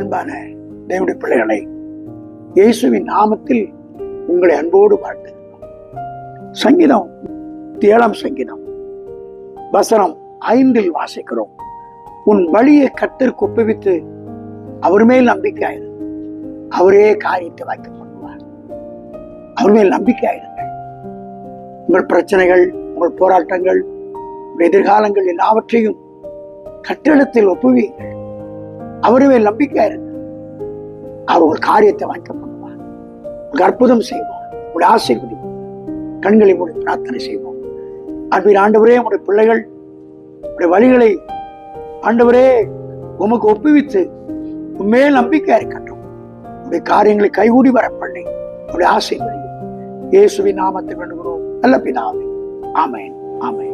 அன்பான தேவனுடைய பிள்ளைகளை இயேசுவின் நாமத்தில் உங்களை அன்போடு வாழ்த்துகிறோம். சங்கீதம் ஏழாம் சங்கீதம் வசனம் ஐந்தில் வாசிக்கிறோம். உன் வழியை கத்தர் ஒப்புவித்து அவர் மேல் நம்பிக்கையாயிரு அவரே காரியத்தை வாய்க்க பண்ணுவார் அவர் மேல் நம்பிக்கையாயிருங்கள் உங்கள் பிரச்சனைகள் உங்கள் போராட்டங்கள் எதிர்காலங்கள் எல்லாவற்றையும் கட்டிடத்தில் ஒப்புவீர்கள் அவருமே மேல் நம்பிக்கையாயிருங்கள் அவர் உங்கள் காரியத்தை வாய்க்க பண்ணுவார். உங்களுக்கு அற்புதம் செய்வார். ஆசை ஆசைப்படி கண்களை மூடி பிரார்த்தனை செய்வோம் அன்பின் ஆண்டவரே உங்களுடைய பிள்ளைகள் உடைய வழிகளை ஆண்டவரே உமக்கு ஒப்புவித்து உண்மையே நம்பிக்கை இருக்கட்டும். உடைய காரியங்களை கைகூடி வர பண்ணி உடைய ஆசை இயேசுவின் நாமத்தை வேண்டுகிறோம். நல்ல பிதாவே. ஆமேன். ஆமேன்.